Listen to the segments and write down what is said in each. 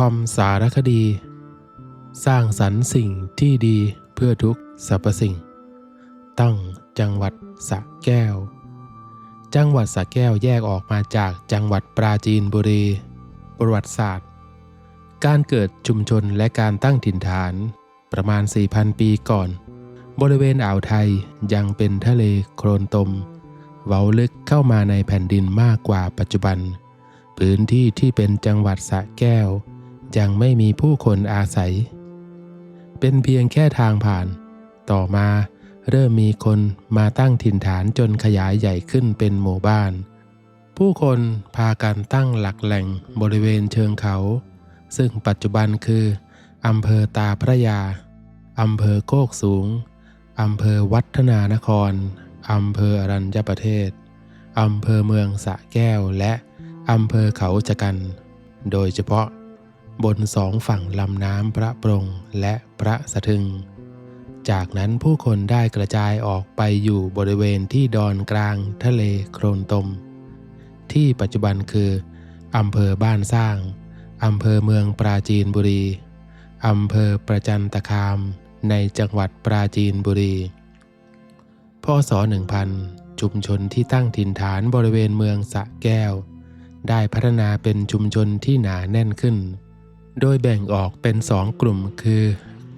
คอมสารคดี สร้างสรรค์สิ่งที่ดีเพื่อทุกสรรพสิ่ง ตั้งจังหวัดสระแก้ว จังหวัดสระแก้วแยกออกมาจากจังหวัดปราจีนบุรี ประวัติศาสตร์ การเกิดชุมชนและการตั้งถิ่นฐาน ประมาณ 4,000 ปีก่อน บริเวณอ่าวไทยยังเป็นทะเลโคลนตม เว้าลึกเข้ามาในแผ่นดินมากกว่าปัจจุบันพื้นที่ที่เป็นจังหวัดสระแก้ว ยังไม่มีผู้คนอาศัย เป็นเพียงแค่ทางผ่าน ต่อมาเริ่มมีคนมาตั้งถิ่นฐานจนขยายใหญ่ขึ้นเป็นหมู่บ้าน ผู้คนพากันตั้งหลักแหล่งบริเวณเชิงเขา ซึ่งปัจจุบันคืออำเภอตาพระยา อำเภอโคกสูง อำเภอวัฒนานคร อำเภออรัญญประเทศ อำเภอเมืองสะแก้วและอำเภอเขาชะกัน โดยเฉพาะ บนสองฝั่งลำน้ำพระปรงและพระสะทึง จากนั้นผู้คนได้กระจายออกไปอยู่บริเวณที่ดอนกลางทะเลโคลนตม ที่ปัจจุบันคืออำเภอบ้านสร้างอำเภอเมืองปราจีนบุรีอำเภอประจันตคาม ในจังหวัดปราจีนบุรีพศ 1000 ชุมชนที่ตั้งถิ่นฐานบริเวณเมืองสะแก้ว ได้พัฒนาเป็นชุมชนที่หนาแน่นขึ้น โดยแบ่งออกเป็นสองกลุ่มคือ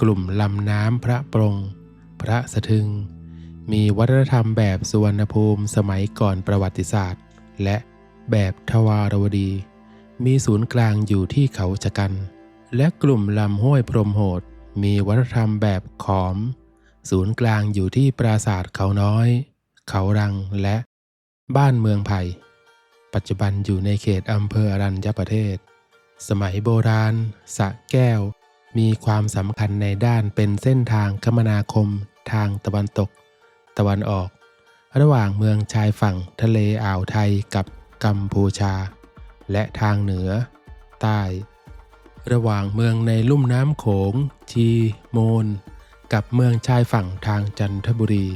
กลุ่มลำน้ำพระปรงพระสะทึง มีวัฒนธรรมแบบสุวรรณภูมิสมัยก่อนประวัติศาสตร์ และแบบทวารวดี มีศูนย์กลางอยู่ที่เขาชะกัน และกลุ่มลำห้วยพรมโหด มีวัฒนธรรมแบบขอม ศูนย์กลางอยู่ที่ปราสาทเขาน้อย เขารังและบ้านเมืองไผ่ปัจจุบันอยู่ในเขตอำเภออรัญญประเทศ สมัยโบราณสะแก้ว มีความสำคัญในด้านเป็นเส้นทางคมนาคมทางตะวันตก ตะวันออก ระหว่างเมืองชายฝั่งทะเลอ่าวไทยกับกัมพูชา และทางเหนือ ใต้ ระหว่างเมืองในลุ่มน้ำโขง ชีโมน กับเมืองชายฝั่งทางจันทบุรี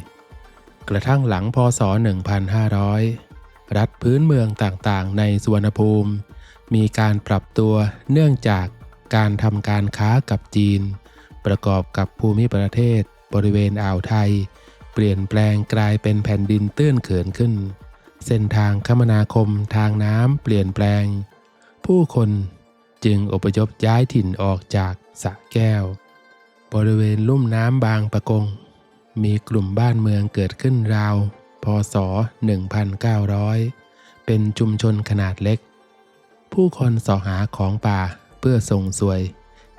กระทั่งหลังพศ 1500 รัฐพื้นเมืองต่างๆ ในสุวรรณภูมิ มีการปรับตัวเนื่องจากการทำการค้ากับจีน ประกอบกับภูมิประเทศ บริเวณอ่าวไทย เปลี่ยนแปลงกลายเป็นแผ่นดินตื้นเขินขึ้น เส้นทางคมนาคมทางน้ำเปลี่ยนแปลง ผู้คนจึงอพยพย้ายถิ่นออกจากสะแก้ว บริเวณลุ่มน้ำบางปะกง มีกลุ่มบ้านเมืองเกิดขึ้นราว พศ 1900 เป็นชุมชนขนาดเล็ก ผู้คนสอหาของป่าเพื่อส่งสวย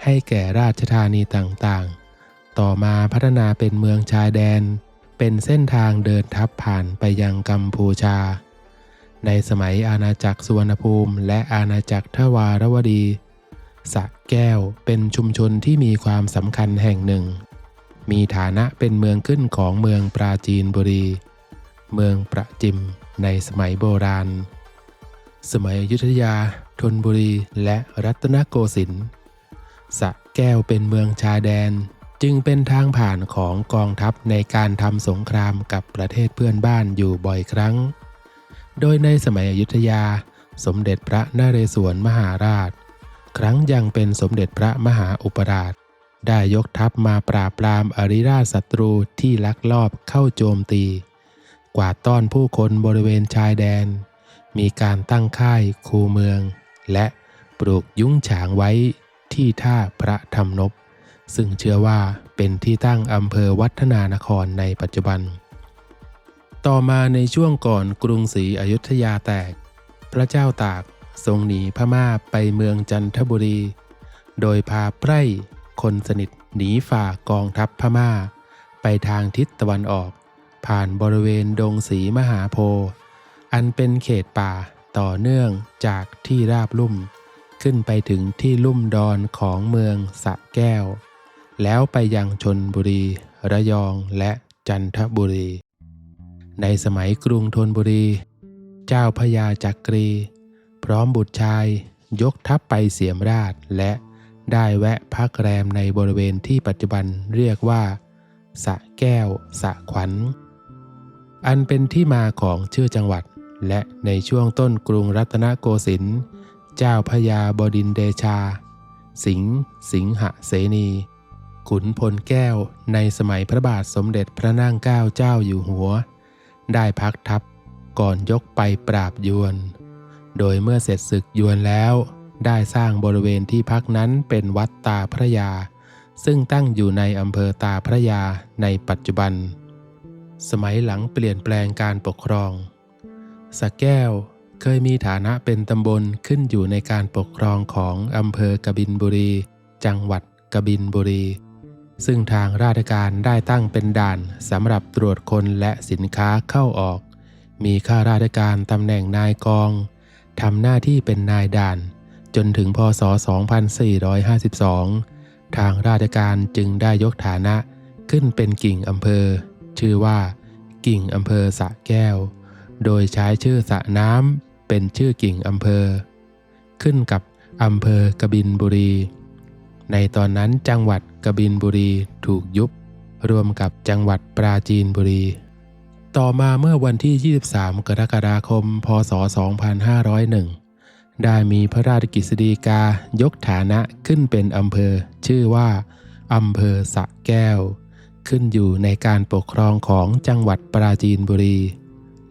ให้แก่ราชธานีต่างๆ ต่อมาพัฒนาเป็นเมืองชายแดน เป็นเส้นทางเดินทับผ่านไปยังกัมพูชา ในสมัยอาณาจักรสุวรรณภูมิ และอาณาจักรทวารวดีสะแก้วเป็นชุมชนที่มีความสำคัญแห่งหนึ่ง มีฐานะเป็นเมืองขึ้นของเมืองปราจีนบุรี เมืองประจิมในสมัยโบราณ สมัยอยุธยาธนบุรี และรัตนโกสินทร์สะแก้วเป็นเมืองชายแดน จึงเป็นทางผ่านของกองทัพในการทำสงครามกับประเทศเพื่อนบ้านอยู่บ่อยครั้ง โดยในสมัยอยุธยา สมเด็จพระนเรศวรมหาราช ครั้งยังเป็นสมเด็จพระมหาอุปราช ได้ยกทัพมาปราบปรามอริราชศัตรูที่ลักลอบเข้าโจมตี กวาดต้อนผู้คนบริเวณชายแดน มีการตั้งค่ายคูเมือง และปลูกยุ้งฉางไว้ที่ท่าพระธรรมนบ ซึ่งเชื่อว่าเป็นที่ตั้งอำเภอวัฒนานครในปัจจุบัน ต่อมาในช่วงก่อนกรุงศรีอยุธยาแตก พระเจ้าตากทรงหนีพม่าไปเมืองจันทบุรี โดยพาไพร่คนสนิทหนีฝ่ากองทัพพม่า ไปทางทิศตะวันออก ผ่านบริเวณดงสีมหาโพธิ์ อันเป็นเขตป่าต่อเนื่องจากที่ราบลุ่ม ขึ้นไปถึงที่ลุ่มดอนของเมืองสะแก้ว แล้วไปยังชนบุรี ระยองและจันทบุรี ในสมัยกรุงธนบุรี เจ้าพญาจักรี พร้อมบุตรชายยกทัพไปเสียมราชและได้แวะพักแรมในบริเวณที่ปัจจุบันเรียกว่าสะแก้วสะขวัญ อันเป็นที่มาของชื่อจังหวัด และในช่วงต้นกรุงรัตนโกสินทร์เจ้าพญาบดินเดชา สิงห์สิงหเสนี ขุนพลแก้วในสมัยพระบาทสมเด็จพระนางเกล้าเจ้าอยู่หัว ได้พักทัพก่อนยกไปปราบยวน โดยเมื่อเสร็จศึกยวนแล้วได้สร้างบริเวณที่พักนั้นเป็นวัดตาพระยา ซึ่งตั้งอยู่ในอำเภอตาพระยาในปัจจุบัน สมัยหลังเปลี่ยนแปลงการปกครอง สะแก้วเคยมีฐานะเป็นตำบลขึ้นอยู่ในการปกครองของอำเภอกบินบุรี จังหวัดกบินบุรี ซึ่งทางราชการได้ตั้งเป็นด่านสำหรับตรวจคนและสินค้าเข้าออก มีข้าราชการตำแหน่งนายกองทำหน้าที่เป็นนายด่าน จนถึงพศ 2452 ทางราชการจึงได้ยกฐานะขึ้นเป็นกิ่งอำเภอ ชื่อว่า กิ่งอำเภอสะแก้ว โดยใช้ชื่อสระน้ำเป็นชื่อกิ่งอำเภอ ขึ้นกับอำเภอกบินบุรี ในตอนนั้นจังหวัดกบินบุรีถูกยุบ รวมกับจังหวัดปราจีนบุรี ต่อมาเมื่อวันที่ 23 กรกฎาคม พศ 2501 ได้มีพระราชกฤษฎีกายกฐานะขึ้นเป็นอำเภอ ชื่อว่าอำเภอสะแก้ว ขึ้นอยู่ในการปกครองของจังหวัดปราจีนบุรี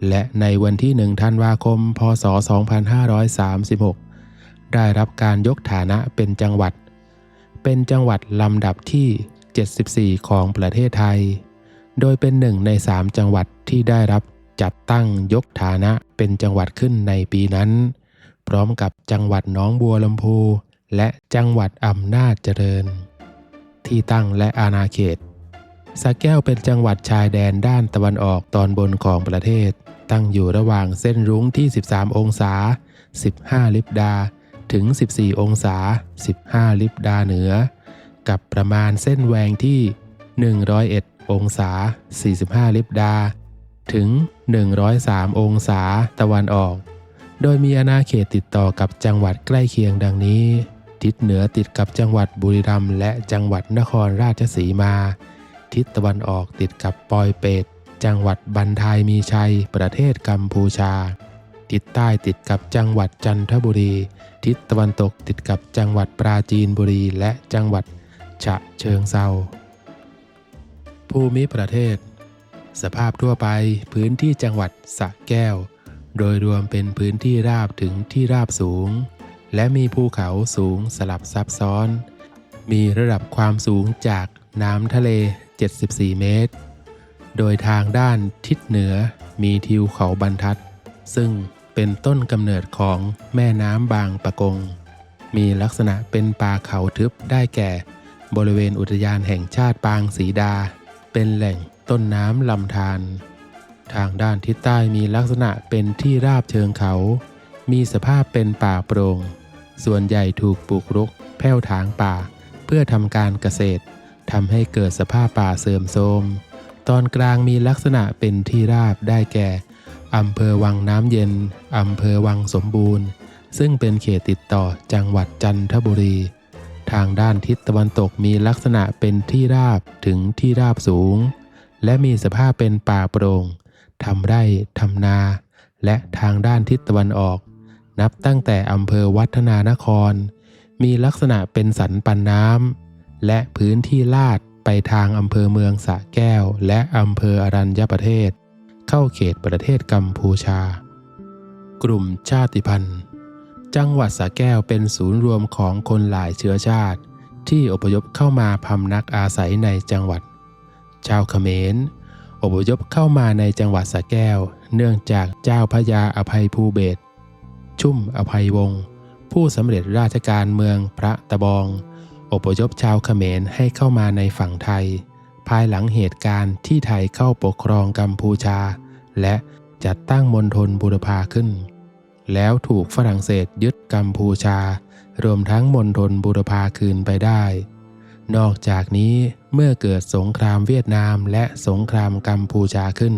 และในวันที่ 1 ธันวาคม พศ 2536 ได้รับการยกฐานะเป็นจังหวัด เป็นจังหวัดลำดับที่ 74 ของประเทศไทย โดยเป็นหนึ่งใน 3 จังหวัดที่ได้รับจัดตั้งยกฐานะเป็นจังหวัดขึ้นในปีนั้น พร้อมกับจังหวัดน้องบัวลำพู และจังหวัดอำนาจเจริญ ที่ตั้งและอาณาเขตสะแก้วเป็นจังหวัดชายแดนด้านตะวันออกตอนบนของประเทศ ตั้งอยู่ระหว่างเส้นรุ้งที่ 13 องศา 15 ลิบดา ถึง 14 องศา 15 ลิบดาเหนือ กับประมาณเส้นแหวงที่ 101 องศา 45 ลิบดา ถึง 103 องศาตะวันออก โดยมีอาณาเขตติดต่อกับจังหวัดใกล้เคียงดังนี้ ทิศเหนือติดกับจังหวัดบุรีรัมย์และจังหวัดนครราชสีมา ทิศตะวันออกติดกับปอยเปต จังหวัดบันทายมีชัย ประเทศกัมพูชา ทิศใต้ติดกับจังหวัดจันทบุรี ทิศตะวันตกติดกับจังหวัดปราจีนบุรี และจังหวัดฉะเชิงเซาภูมิประเทศ สภาพทั่วไปพื้นที่จังหวัดสะแก้ว โดยรวมเป็นพื้นที่ราบถึงที่ราบสูง และมีภูเขาสูงสลับซับซ้อน มีระดับความสูงจากน้ำทะเล 74 เมตร โดยทางด้านทิศเหนือมีทิวเขาบรรทัด ซึ่งเป็นต้นกำเนิดของแม่น้ำบางปะกง มีลักษณะเป็นป่าเขาทึบได้แก่ บริเวณอุทยานแห่งชาติปางสีดา เป็นแหล่งต้นน้ำลำธารทางด้านทิศใต้มีลักษณะเป็นที่ราบเชิงเขา มีสภาพเป็นป่าโปร่ง ส่วนใหญ่ถูกปลูกรุก แผ่วถางป่า เพื่อทำการเกษตรทำให้เกิดสภาพป่าเสื่อมโทรม ตอนกลางมีลักษณะเป็นที่ราบได้แก่อำเภอวังน้ำเย็นอำเภอวังสมบูรณ์ ซึ่งเป็นเขตติดต่อจังหวัดจันทบุรี ทางด้านทิศตะวันตกมีลักษณะเป็นที่ราบถึงที่ราบสูง และมีสภาพเป็นป่าโปร่งทำไร่ทำนา และทางด้านทิศตะวันออก นับตั้งแต่อำเภอวัฒนานคร มีลักษณะเป็นสันปันน้ำและพื้นที่ลาด ไปทางอำเภอเมืองสะแก้ว และอำเภออรัญญประเทศ เข้าเขตประเทศกัมพูชา กลุ่มชาติพันธุ์ จังหวัดสะแก้วเป็นศูนย์รวมของคนหลายเชื้อชาติ ที่อพยพเข้ามาพำนักอาศัยในจังหวัด ชาวเขมรอพยพเข้ามาในจังหวัดสะแก้ว เนื่องจากเจ้าพระยาอภัยภูเบศชุ่มอภัยวงศ์ผู้สำเร็จราชการเมืองพระตะบอง อพยพชาวเขมรให้เข้ามาในฝั่งไทย ภายหลังเหตุการณ์ที่ไทยเข้าปกครองกัมพูชา และจัดตั้งมณฑลบุรพาขึ้น แล้วถูกฝรั่งเศสยึดกัมพูชา รวมทั้งมณฑลบุรพาคืนไปได้ นอกจากนี้เมื่อเกิดสงครามเวียดนามและสงครามกัมพูชาขึ้น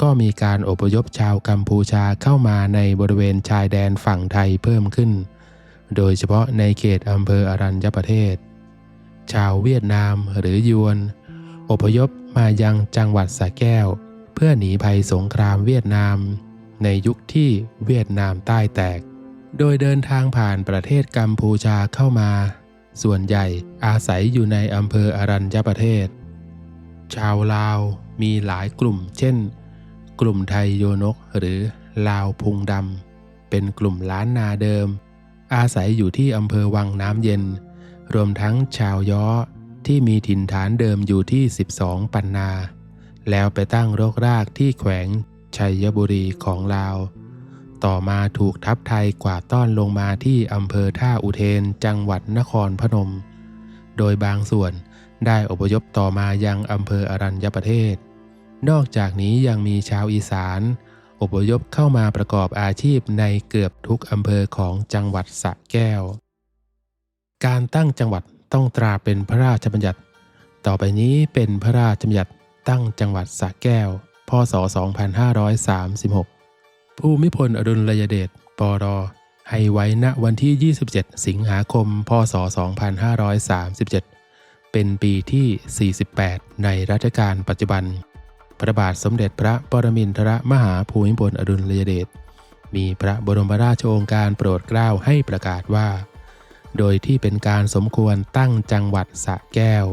ก็มีการอพยพชาวกัมพูชาเข้ามาในบริเวณชายแดนฝั่งไทยเพิ่มขึ้น โดยเฉพาะในเขตอำเภออรัญญประเทศ ชาวเวียดนามหรือยวน อพยพมายังจังหวัดสระแก้ว เพื่อหนีภัยสงครามเวียดนาม ในยุคที่เวียดนามใต้แตก โดยเดินทางผ่านประเทศกัมพูชาเข้ามา ส่วนใหญ่อาศัยอยู่ในอำเภออรัญญประเทศ ชาวลาวมีหลายกลุ่ม เช่น กลุ่มไทยโยนกหรือลาวพุงดำเป็นกลุ่มล้านนาเดิม อาศัยอยู่ที่อำเภอวังน้ำเย็น รวมทั้งชาวย้อที่มีถิ่นฐานเดิมอยู่ที่ 12 ปันนา แล้วไปตั้งรกรากที่แขวงชัยบุรีของลาว ต่อมาถูกทัพไทยกวาดต้อนลงมาที่อำเภอท่าอุเทนจังหวัดนครพนม โดยบางส่วนได้อพยพต่อมายังอำเภออรัญญประเทศ นอกจากนี้ยังมีชาวอีสาน อพยพเข้ามาประกอบอาชีพในเกือบทุกอำเภอของจังหวัดสระแก้ว การตั้งจังหวัดต้องตราเป็นพระราชบัญญัติ ต่อไปนี้เป็นพระราชบัญญัติตั้งจังหวัดสระแก้ว พศ 2536ภูมิพลอดุลยเดชปรให้ไว้ณวันที่ 27 สิงหาคม พศ 2537 เป็นปีที่ 48 ในรัชกาลปัจจุบัน พระบาทสมเด็จพระปรมินทรมหาภูมิพลอดุลยเดชมีพระบรมราชโองการโปรดเกล้าให้ประกาศว่า โดยที่เป็นการสมควรตั้งจังหวัดสะแก้ว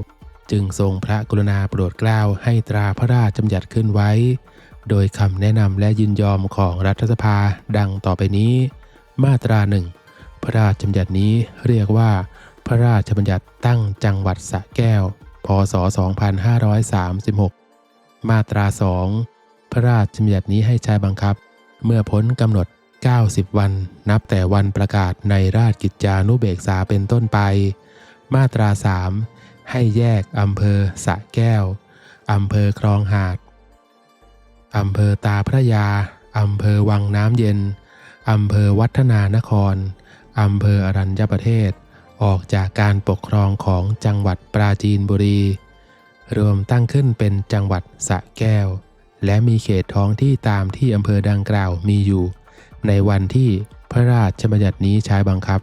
จึงทรงพระกรุณาโปรดเกล้าให้ตราพระราชบัญญัติขึ้นไว้ โดยคำแนะนำและยินยอมของรัฐสภาดังต่อไปนี้ มาตราหนึ่งพระราชบัญญัตินี้เรียกว่า พระราชบัญญัติตั้งจังหวัดสะแก้ว พศ 2536 มาตราสองพระราชบัญญัตินี้ให้ใช้บังคับ เมื่อพ้นกำหนด 90 วัน นับแต่วันประกาศในราชกิจจานุเบกษาเป็นต้นไป มาตรา3ให้แยกอำเภอสะแก้ว อำเภอคลองหาด อำเภอตาพระยา อำเภอวังน้ำเย็น อำเภอวัฒนานคร อำเภออรัญญประเทศ ออกจากการปกครองของจังหวัดปราจีนบุรี รวมตั้งขึ้นเป็นจังหวัดสะแก้ว และมีเขตท้องที่ตามที่อำเภอดังกล่าวมีอยู่ ในวันที่พระราชบัญญัตินี้ใช้บังคับ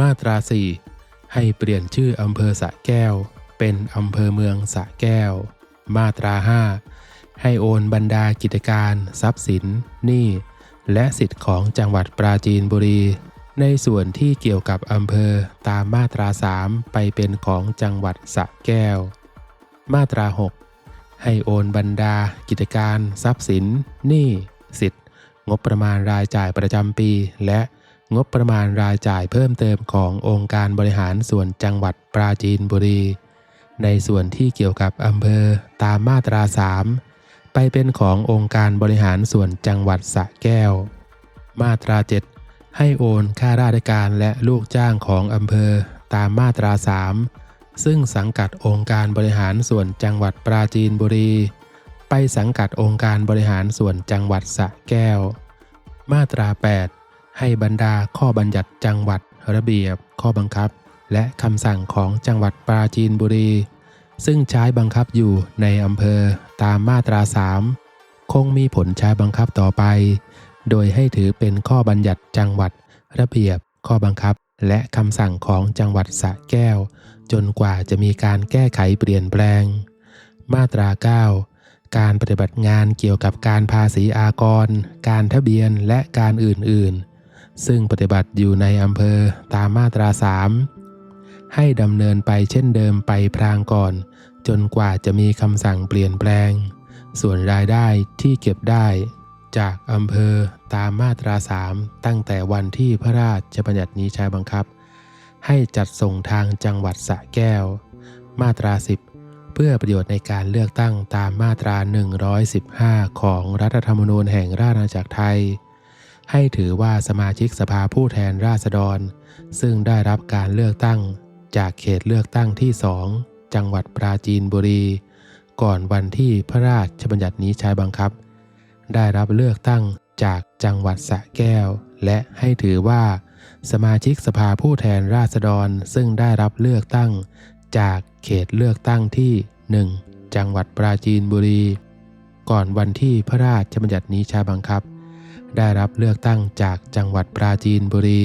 มาตรา 4 ให้เปลี่ยนชื่ออำเภอสะแก้ว เป็นอำเภอเมืองสะแก้ว มาตรา 5 ให้โอนบรรดากิจการ ทรัพย์สินหนี้และสิทธิ์ของจังหวัดปราจีนบุรี ในส่วนที่เกี่ยวกับอำเภอตามมาตรา 3 ไปเป็นของจังหวัดสะแก้ว มาตรา 6 ให้โอนบรรดา กิจการ ทรัพย์สิน หนี้ สิทธิ์ งบประมาณรายจ่ายประจำปี และงบประมาณรายจ่ายเพิ่มเติมขององค์การบริหารส่วนจังหวัดปราจีนบุรี ในส่วนที่เกี่ยวกับอำเภอตามมาตรา 3 ไปเป็นขององค์การบริหารส่วนจังหวัดสระแก้ว มาตรา 7 ให้โอนค่าราชการและลูกจ้างของอำเภอตามมาตรา 3 ซึ่งสังกัดองค์การบริหารส่วนจังหวัดปราจีนบุรี ไปสังกัดองค์การบริหารส่วนจังหวัดสระแก้ว มาตรา 8 ให้บรรดาข้อบัญญัติจังหวัดระเบียบ ข้อบังคับ และคำสั่งของจังหวัดปราจีนบุรี ซึ่งใช้บังคับอยู่ในอำเภอตามมาตรา 3 คงมีผลใช้บังคับต่อไป โดยให้ถือเป็นข้อบัญญัติจังหวัดระเบียบ ข้อบังคับ และคำสั่งของจังหวัดสระแก้ว จนกว่าจะมีการแก้ไขเปลี่ยนแปลง มาตรา 9 การปฏิบัติงานเกี่ยวกับการภาษีอากร การทะเบียนและการอื่นๆ ซึ่งปฏิบัติอยู่ในอำเภอตามมาตรา 3 ให้ดำเนินไปเช่นเดิมไปพรางก่อน จนกว่าจะมีคำสั่งเปลี่ยนแปลง ส่วนรายได้ที่เก็บได้ จากอำเภอตามมาตรา 3 ตั้งแต่วันที่พระราชบัญญัตินี้ใช้บังคับ ให้จัดส่งทางจังหวัดสระแก้ว มาตรา 10 เพื่อประโยชน์ในการเลือกตั้งตามมาตรา 115 ของรัฐธรรมนูญแห่งราชอาณาจักรไทย ให้ถือว่าสมาชิกสภาผู้แทนราษฎร ซึ่งได้รับการเลือกตั้งจากเขตเลือกตั้งที่2จังหวัดปราจีนบุรี ก่อนวันที่พระราชบัญญัตินี้ใช้บังคับ ได้รับเลือกตั้งจากจังหวัดสระแก้ว และให้ถือว่า สมาชิกสภาผู้แทนราษฎรซึ่งได้รับเลือกตั้ง จากเขตเลือกตั้งที่ 1 จังหวัดปราจีนบุรี ก่อนวันที่พระราชบัญญัตินี้ช้บังคับ ได้รับเลือกตั้งจากจังหวัดปราจีนบุรี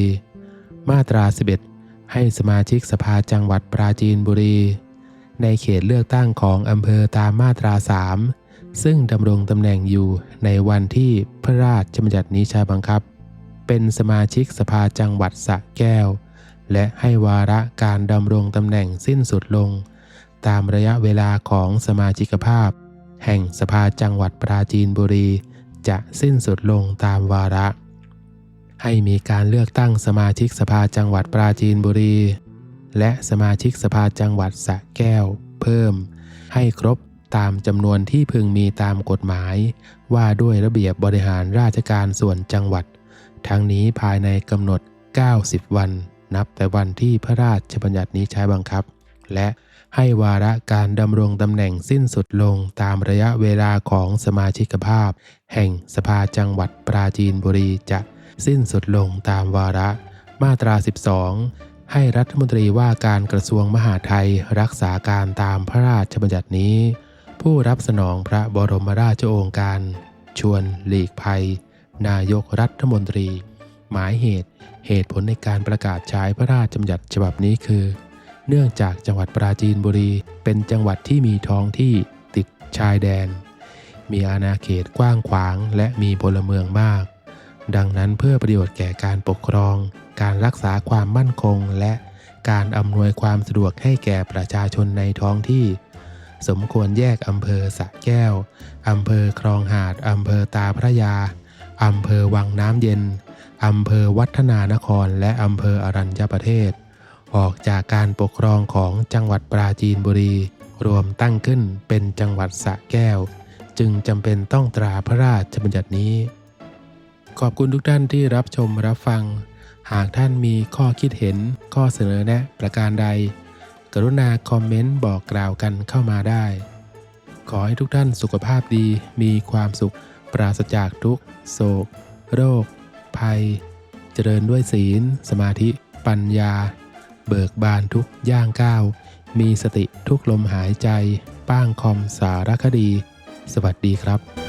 มาตรา 11 ให้สมาชิกสภาจังหวัดปราจีนบุรี ในเขตเลือกตั้งของอำเภอตามมาตรา 3 ซึ่งดำรงตำแหน่งอยู่ในวันที่พระราชบัญญัตินี้ช้บังคับ เป็นสมาชิกสภาจังหวัดสะแก้ว และให้วาระการดำรงตำแหน่งสิ้นสุดลง ตามระยะเวลาของสมาชิกภาพ แห่งสภาจังหวัดปราจีนบุรี จะสิ้นสุดลงตามวาระ ให้มีการเลือกตั้งสมาชิกสภาจังหวัดปราจีนบุรี และสมาชิกสภาจังหวัดสะแก้ว เพิ่ม ให้ครบตามจำนวนที่พึงมีตามกฎหมาย ว่าด้วยระเบียบบริหารราชการส่วนจังหวัด ทั้งนี้ภายในกำหนด 90 วัน นับแต่วันที่พระราชบัญญัตินี้ใช้บังคับ และให้วาระการดำรงตำแหน่งสิ้นสุดลงตามระยะเวลาของสมาชิกภาพ แห่งสภาจังหวัดปราจีนบุรีจะสิ้นสุดลงตามวาระ มาตรา 12 ให้รัฐมนตรีว่าการกระทรวงมหาดไทยรักษาการตามพระราชบัญญัตินี้ ผู้รับสนองพระบรมราชโองการ ชวนหลีกภัย นายกรัฐมนตรี หมายเหตุ เหตุผลในการประกาศใช้พระราชบัญญัติฉบับนี้คือ เนื่องจากจังหวัดปราจีนบุรี เป็นจังหวัดที่มีท้องที่ติดชายแดน มีอาณาเขตกว้างขวางและมีพลเมืองมาก ดังนั้นเพื่อประโยชน์แก่การปกครอง การรักษาความมั่นคงและการอำนวยความสะดวกให้แก่ประชาชนในท้องที่ สมควรแยกอำเภอสะแก้ว อำเภอคลองหาด อำเภอตาพระยา อำเภอวังน้ำเย็น อำเภอวัฒนานคร และอำเภออรัญญประเทศ ออกจากการปกครองของจังหวัดปราจีนบุรี รวมตั้งขึ้นเป็นจังหวัดสระแก้ว จึงจำเป็นต้องตราพระราชบัญญัตินี้ ขอบคุณทุกท่านที่รับชมรับฟัง หากท่านมีข้อคิดเห็น ข้อเสนอแนะประการใด กรุณาคอมเมนต์บอกกล่าวกันเข้ามาได้ ขอให้ทุกท่านสุขภาพดีมีความสุข ปราศจากทุกโศก โรค ภัย เจริญด้วยศีล สมาธิ ปัญญา เบิกบานทุกย่างก้าว มีสติทุกลมหายใจ ป้างคอมสารคดี สวัสดีครับ